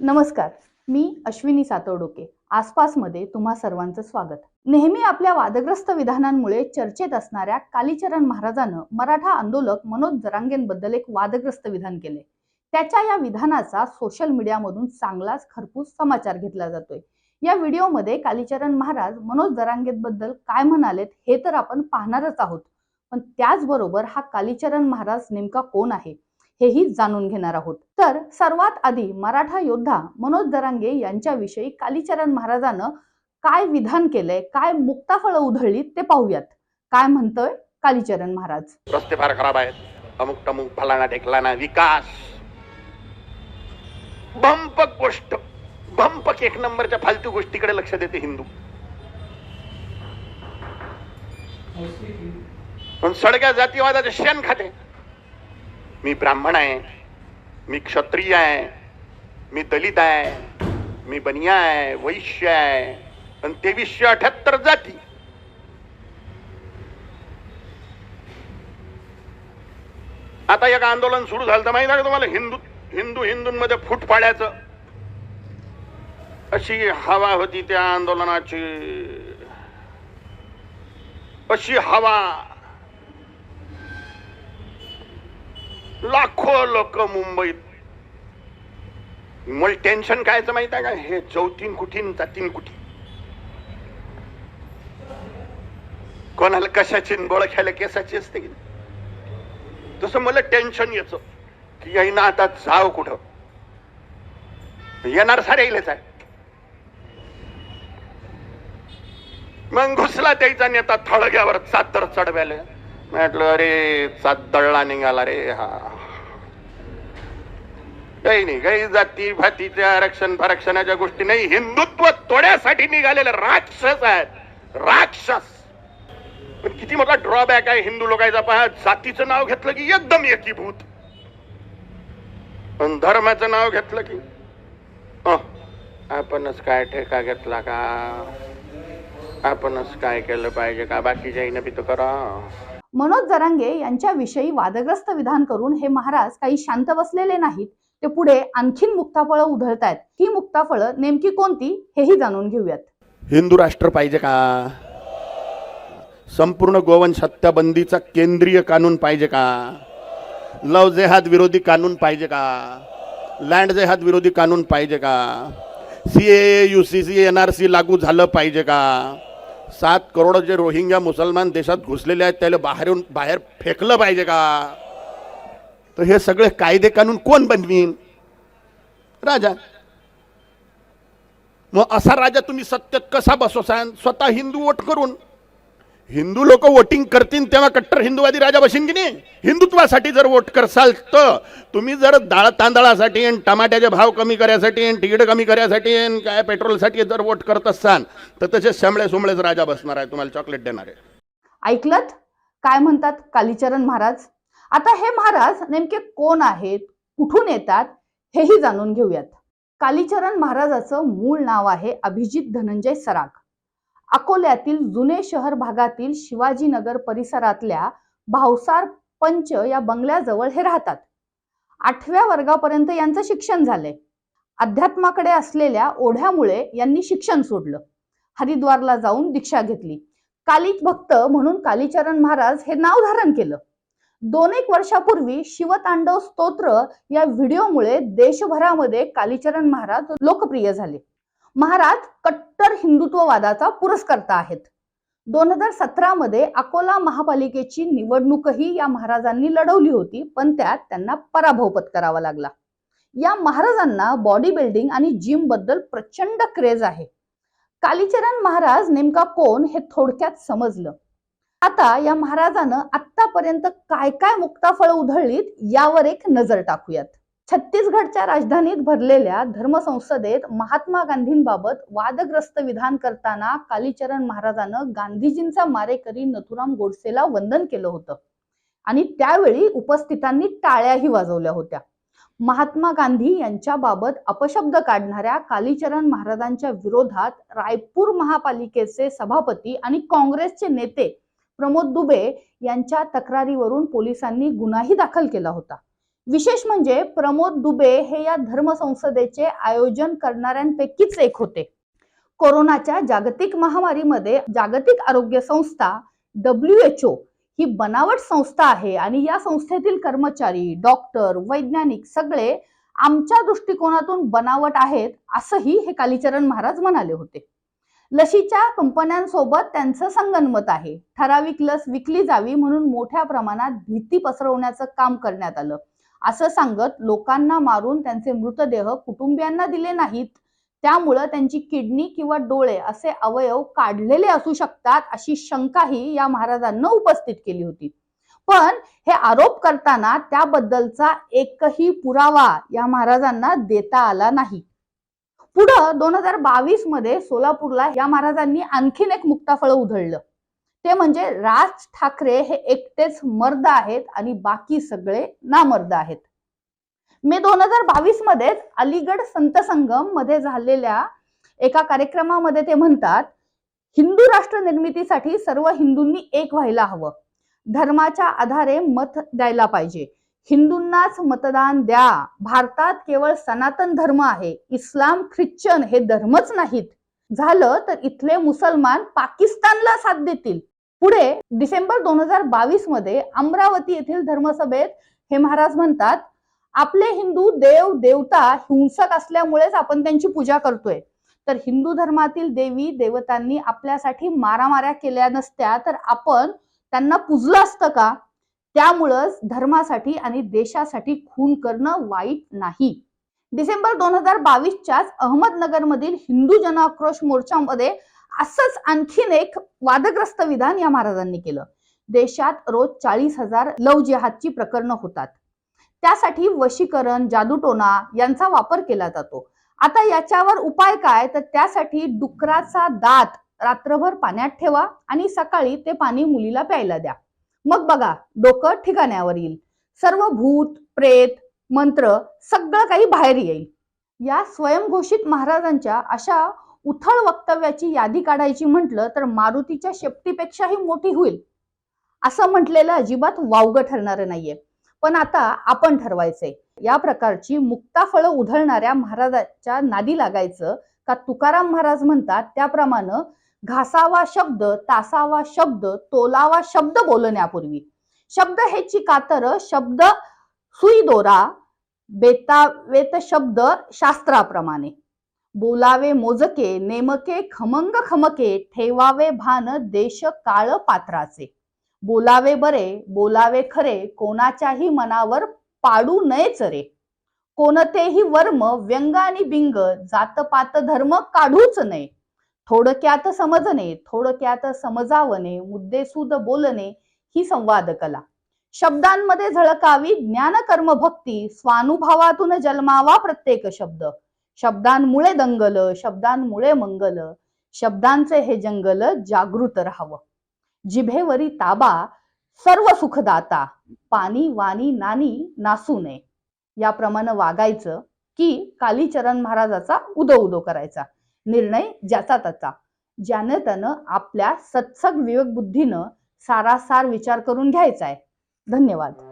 नमस्कार मी अश्विनी सातवडोके. आसपासमध्ये तुम्हा सर्वांचं स्वागत. नेहमी आपल्या वादग्रस्त विधानांमुळे चर्चेत असणाऱ्या कालीचरण महाराजानं मराठा आंदोलक मनोज जरांगेंबद्दल एक वादग्रस्त विधान केले. त्याच्या या विधानाचा सोशल मीडियामधून चांगलाच खरपूस समाचार घेतला जातोय. या व्हिडिओमध्ये कालीचरण महाराज मनोज जरांगेबद्दल काय म्हणालेत हे तर आपण पाहणारच आहोत. पण त्याचबरोबर हा कालीचरण महाराज नेमका कोण आहे? हेही जाणून घेणार आहोत. तर सर्वात आधी मराठा योद्धा मनोज दरांगे यांच्याविषयी कालीचरण महाराजानं काय विधान केलंय काय मुक्ताफळं उधळली ते पाहूयात. काय म्हणतोय कालीचरण महाराज? रस्ते फार खराब आहेत. अमुक टमुक फलाना ढेकलाना विकास. भंपक गोष्ट. भंपक एक नंबरच्या फालतू गोष्टीकडे लक्ष देते हिंदू. पण सडक्या जातीवादाचे शेण खाते. मी ब्राह्मण आहे मी क्षत्रिय आहे मी दलित आहे मी बनिया आहे वैश्य आहे पण तेवीसशे अठ्याहत्तर जाती. आता एक आंदोलन सुरू झालं तर माहिती आहे का तुम्हाला? हिंदू हिंदू हिंदूंमध्ये फूट पाडायचं अशी हवा होती त्या आंदोलनाची. अशी हवा. लाखो लोक मुंबईत. मला टेन्शन कायचं माहीत आहे का? हे चौथीन कुठीन जातीन कुठी कोणाला कशाची गोळ खायला केसाची असते की तसं मला टेन्शन यायचं की याईना आता जाव कुठं? येणार सारे येईलच आहे. मग घुसला त्याचा नेता थळग्यावर चादर चढव्याला. म्हटलं अरे चादळला निघाला रे हा. काही नाही काही जाती भातीचे आरक्षण फारक्षणाच्या गोष्टी नाही हिंदुत्व तोड्यासाठी निघालेले राक्षस आहेत राक्षस. पण किती मोठा ड्रॉबॅक आहे हिंदू लोकांचा पहा. जातीचं नाव घेतलं की एकदम एकीभूत. पण धर्माचं नाव घेतलं की आपणच काय ठेका घेतला का? आपणच काय केलं पाहिजे का? बाकीच्या बी तर करा मनोज जरांगे यांच्याविषयी वादग्रस्त विधान करून हे महाराज काही शांत बसलेले नाहीत. ते पुढे आणखीन मुक्ताफळं उधळतायत. ही मुक्ताफळं नेमकी कोणती हेही जाणून घेऊयात. हिंदू राष्ट्र पाहिजे का? संपूर्ण गोवंश हत्याबंदीचा केंद्रीय कानून पाहिजे का? लव जेहाद विरोधी कानून पाहिजे का? लँड जेहाद विरोधी कानून पाहिजे का? C A U C C N R C लागू झालं पाहिजे का? सात करोड जे रोहिंग्या मुसलमान देशात घुसलेले आहेत त्याला बाहेरून बाहेर फेकलं पाहिजे का? तर हे सगळे कायदे कानून कोण बनवीन? राजा. मग असा राजा तुम्ही सत्तेत कसा बसवसान? स्वतः हिंदू वोट करून. हिंदू लोक वोटिंग करतील तेव्हा कट्टर हिंदूवादी राजा बसेन की नाही? हिंदुत्वासाठी जर वोट करसाल तर. तुम्ही जर डाळ तांदळासाठी आणि टमाट्याचे भाव कमी करायसाठी आणि तिकीट कमी करायसाठी आणि काय पेट्रोलसाठी जर वोट करत असाल तर तसे शेंबळे सोमळेच राजा बसणार आहे तुम्हाला चॉकलेट देणार आहे. ऐकलत? काय म्हणतात कालीचरण महाराज? आता हे महाराज नेमके कोण आहेत? कुठून येतात? हेही जाणून घेऊयात. कालीचरण महाराजाचं मूळ नाव आहे अभिजित धनंजय सराग. अकोल्यातील जुने शहर भागातील शिवाजीनगर परिसरातल्या भावसार पंच या बंगल्याजवळ हे राहतात. आठव्या वर्गापर्यंत यांचं शिक्षण झालंय. अध्यात्माकडे असलेल्या ओढ्यामुळे यांनी शिक्षण सोडलं. हरिद्वारला जाऊन दीक्षा घेतली. कालिक भक्त म्हणून कालीचरण महाराज हे नाव धारण केलं. दोन एक वर्षापूर्वी शिवतांडव स्तोत्र या व्हिडिओमुळे देशभरामध्ये कालीचरण महाराज लोकप्रिय झाले. महाराज कट्टर हिंदुत्ववादाचा पुरस्कर्ता आहेत. दोन हजार सतरा मध्ये अकोला महापालिकेची निवडणूकही या महाराजांनी लढवली होती पण त्यात त्यांना पराभव पत्करावा लागला. या महाराजांना बॉडी बिल्डिंग आणि जिमबद्दल प्रचंड क्रेज आहे. कालीचरण महाराज नेमका कोण हे थोडक्यात समजलं. आता या महाराजानं आतापर्यंत काय काय मुक्ताफळ उधळलीत यावर एक नजर टाकूयात. छत्तीसगडच्या राजधानीत भरलेल्या धर्मसंसदेत महात्मा गांधींबाबत वादग्रस्त विधान करताना कालीचरण महाराजानं गांधीजींचा मारेकरी नथुराम गोडसेला वंदन केलं होतं. आणि त्यावेळी उपस्थितांनी टाळ्याही वाजवल्या होत्या. महात्मा गांधी यांच्याबाबत अपशब्द काढणाऱ्या कालीचरण महाराजांच्या विरोधात रायपूर महापालिकेचे सभापती आणि काँग्रेसचे नेते प्रमोद दुबे यांच्या तक्रारीवरून पोलिसांनी गुन्हाही दाखल केला होता. विशेष म्हणजे प्रमोद दुबे हे या धर्मसंसदेचे आयोजन करणाऱ्यांपैकीच एक होते. कोरोनाच्या जागतिक महामारीमध्ये जागतिक आरोग्य संस्था डब्ल्यू एच ओ ही बनावट संस्था आहे आणि या संस्थेतील कर्मचारी डॉक्टर वैज्ञानिक सगळे आमच्या दृष्टिकोनातून बनावट आहेत असंही हे कालीचरण महाराज म्हणाले होते. लशीच्या कंपन्यांसोबत त्यांचं संगनमत आहे. ठराविक लस विकली जावी म्हणून मोठ्या प्रमाणात भीती पसरवण्याचं काम करण्यात आलं. असं सांगत लोकांना मारून त्यांचे मृतदेह कुटुंबियांना दिले नाहीत. त्यामुळं त्यांची किडनी किंवा डोळे असे अवयव काढलेले असू शकतात अशी शंकाही या महाराजांना उपस्थित केली होती. पण हे आरोप करताना त्याबद्दलचा एकही पुरावा या महाराजांना देता आला नाही. पुढं दोन हजार बावीसमध्ये सोलापूरला या महाराजांनी आणखीन एक मुक्ताफळ उधळलं. ते म्हणजे राज ठाकरे हे एकटेच मर्द आहेत आणि बाकी सगळे नामर्द आहेत. मे दोन हजार बावीस मध्येच अलीगड संत संगममध्ये झालेल्या एका कार्यक्रमामध्ये ते म्हणतात हिंदू राष्ट्र निर्मितीसाठी सर्व हिंदूंनी एक व्हायला हवं. धर्माच्या आधारे मत द्यायला पाहिजे. हिंदूंनाच मतदान द्या. भारतात केवळ सनातन धर्म आहे. इस्लाम ख्रिश्चन हे धर्मच नाहीत. झालं तर इथले मुसलमान पाकिस्तानला साथ देतील. पुढे डिसेंबर दोन हजार बावीसमध्ये अमरावती येथील धर्मसभेत हे महाराज म्हणतात आपले हिंदू देव देवता हिंसक असल्यामुळेच आपण त्यांची पूजा करतोय. तर हिंदू धर्मातील देवी देवतांनी आपल्यासाठी मारामाऱ्या केल्या नसत्या तर आपण त्यांना पुजलं असतं का? त्यामुळंच धर्मासाठी आणि देशासाठी खून करणं वाईट नाही. डिसेंबर दोन हजार बावीसच्याच अहमदनगरमधील हिंदू जनआक्रोश मोर्चामध्ये असंच आणखीन एक वादग्रस्त विधान या महाराजांनी केलं. देशात रोज चाळीस हजार लव जिहादची प्रकरणं होतात. त्यासाठी वशीकरण जादूटोना यांचा वापर केला जातो. आता याच्यावर उपाय काय? तर त्यासाठी डुकराचा दात रात्रभर पाण्यात ठेवा आणि सकाळी ते पाणी मुलीला प्यायला द्या. मग बघा डोकं ठिकाण्यावर येईल. सर्व भूत प्रेत मंत्र सगळं काही बाहेर येईल. या स्वयंघोषित महाराजांच्या अशा उथळ वक्तव्याची यादी काढायची म्हटलं तर मारुतीच्या शेपटीपेक्षाही मोठी होईल. असं म्हटलेलं अजिबात वावगं ठरणारं नाहीये. पण आता आपण ठरवायचंय. या प्रकारची मुक्ताफळं उधळणाऱ्या महाराजाच्या नादी लागायचं का तुकाराम महाराज म्हणतात त्याप्रमाणे घासावा शब्द तासावा शब्द तोलावा शब्द बोलण्यापूर्वी. शब्द ह्याची कातर शब्द सुई दोरा बेतावेत शब्द शास्त्राप्रमाणे. बोलावे मोजके नेमके खमंग खमके ठेवावे भान देश काळ पात्राचे. बोलावे बरे बोलावे खरे कोणाच्याही मनावर पाडू नयेच रे. कोणतेही वर्म व्यंग आणि बिंग जातपात धर्म काढूच नये. थोडक्यात समजणे थोडक्यात समजावणे मुद्देसूद बोलणे ही संवाद कला. शब्दांमध्ये झळकावी ज्ञान कर्म भक्ती स्वानुभवातून जन्मावा प्रत्येक शब्द. शब्दांमुळे दंगल शब्दांमुळे मंगल शब्दांचे हे जंगल जागृत राहावं. जिभेवरी ताबा सर्व सुखदाता पाणी वाणी नानी नासू नये. याप्रमाणे वागायचं की कालीचरण महाराजाचा उदो उदो करायचा. निर्णय ज्याचा त्याचा. ज्यानं त्यानं आपल्या सत्सग विवेक बुद्धीनं सारासार विचार करून घ्यायचा आहे धन्यवाद.